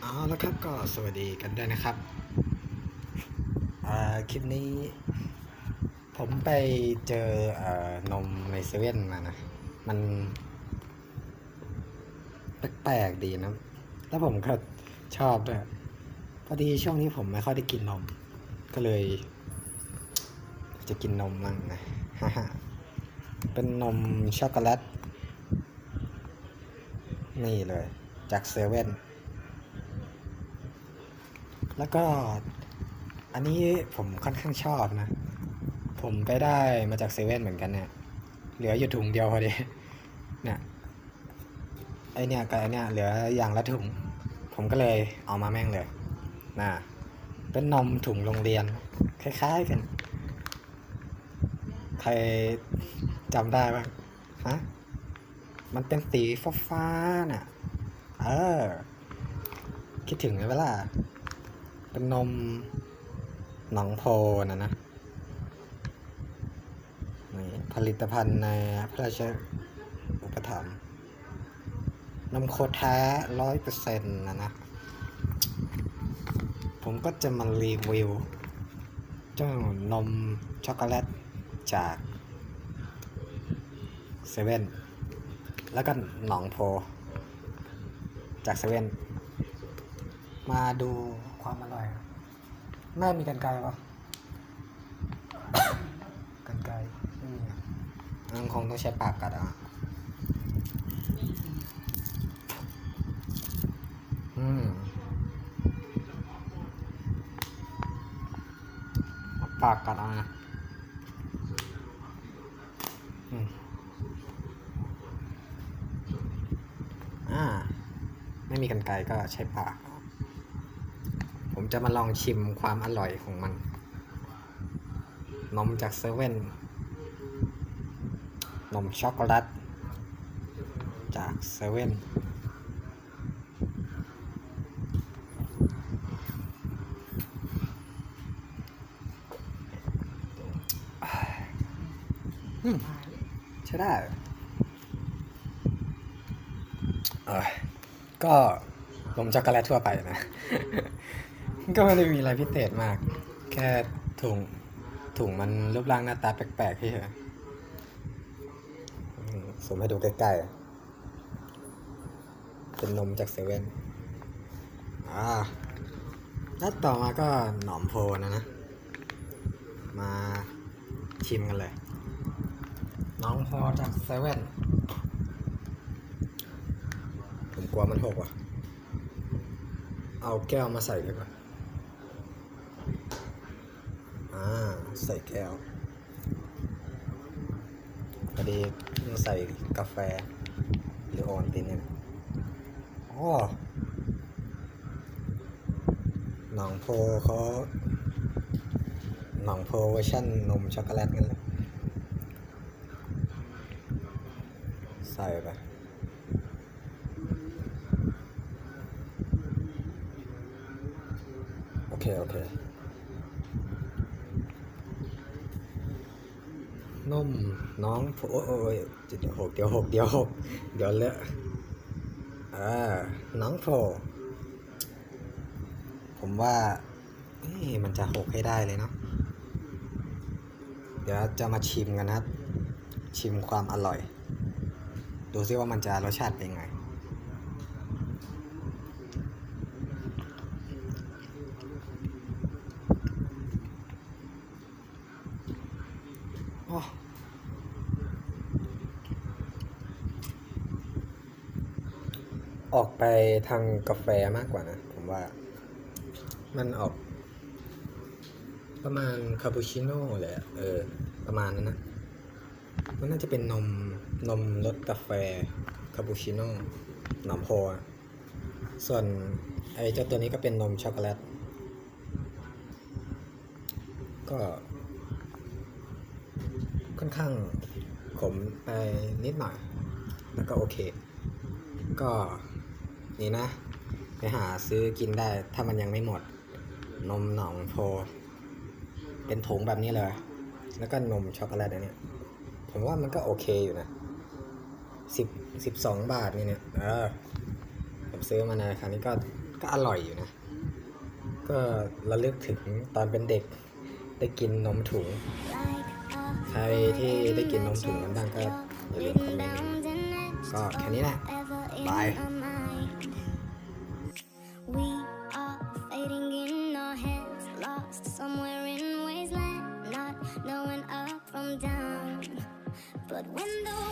เอาละครับก็สวัสดีกันด้วยนะครับ คลิปนี้ ผมไปเจออนมในเซเว่นมานะ มันแปลกๆดีนะ แล้วผมก็ชอบด้วย พอดีช่วงนี้ผมไม่ค่อยได้กินนม ก็เลย จะกินนมมั่งนะเป็นนมช็อกโกแลต นี่เลย จากเซเว่น แล้วก็ อันนี้ผมค่อนข้างชอบนะ ผมไปได้มาจากเซเว่นเหมือนกันเนี่ย เหลืออยู่ถุงเดียวพอดี เนี่ยไอเนี่ยกับไอเนี่ยเหลืออย่างละถุง ผมก็เลยเอามาแม่งเลยนะเป็นนมถุงโรงเรียน คล้ายๆกัน ใครจำได้บ้างฮะ มันเป็นสีฟ้าๆน่ะ เออ คิดถึงไหมล่ะเป็นนมหนองโพนะนะ ลิตภัณฑ์ในพระราชอุปถัมภ์นมโคแท้ร้อยเปอร์เซ็นต์นะนะ ผมก็จะมารีวิว เจ้านมช็อกโกแลตจากเซเว่นแล้วก็หนองโพ จากเซเว่นมาดูความอร่อยครับแม่มีกันไกลปะ กันไกลไม่มีอะ งั้นคงต้องใช้ปากกัดอะอืมปากกัดอะอืมอ่า ไม่มีกันไกลก็ใช้ปาก ผมจะมาลองชิมความอร่อยของมัน นมจากเซเว่น นมช็อกโกแลตจากเซเว่นใช่ได้ ก็นมช็อกโกแลตทั่วไปนะ ก็ไม่ได้มีอะไรพิเศษมาก แค่ถุงถุงมันรูปร่างหน้าตาแปลกๆที่เฉย ๆอืมสมให้ดูใกล้ๆ เป็นนมจากเซเว่นอ่าแล้วต่อมาก็หนอมโพนะนะ มาชิมกันเลย น้องโพจากเซเว่น ผมกลัวมันหกว่ะ เอาแก้วมาใส่ดีกว่าอ่า ใส่แก้ว พอดีเพิ่งใส่กาแฟ หรือโอวัลตินเนี่ยอ๋อหนองโพเขาหนองโพเวอร์ชั่นนมช็อกโกแลตกันเลยใส่ไปโอเค โอเค นุ่มน้องโอ้ยเดี๋ยวหกเดี๋ยวหกเดี๋ยวหกเดี๋ยวเลอะอ่าน้องโผผมว่ามันจะหกให้ได้เลยเนาะเดี๋ยวจะมาชิมกันนะชิมความอร่อย ดูซิว่ามันจะรสชาติเป็นไงโอ้ ออกไปทางกาแฟมากกว่านะ ผมว่า มันออก ประมาณคาปูชิโน่เลยอะเออ ประมาณนั้นนะมันน่าจะเป็นนมนมรสกาแฟคาปูชิโน่หนอมโพอส่วนไอ้เจ้าตัวนี้ก็เป็นนมช็อกโกแลต ก็ ค่อนข้างขมไปนิดหน่อย แล้วก็โอเค ก็ นี่นะ ไปหาซื้อกินได้ ถ้ามันยังไม่หมด นมหนองโพ เป็นถุงแบบนี้เลย แล้วก็นมช็อกโกแลตอันเนี้ยผมว่ามันก็โอเคอยู่นะสิบสิบสองบาทนี่เนี่ยเออผมซื้อมาในราคานี้ก็ก็อร่อยอยู่นะ ก็ระลึกถึงตอนเป็นเด็กได้กินนมถุง ใครที่ได้กินนมถุงกันบ้างก็อย่าลืมคอมเมนต์ก็แค่นี้แหละบาย good window.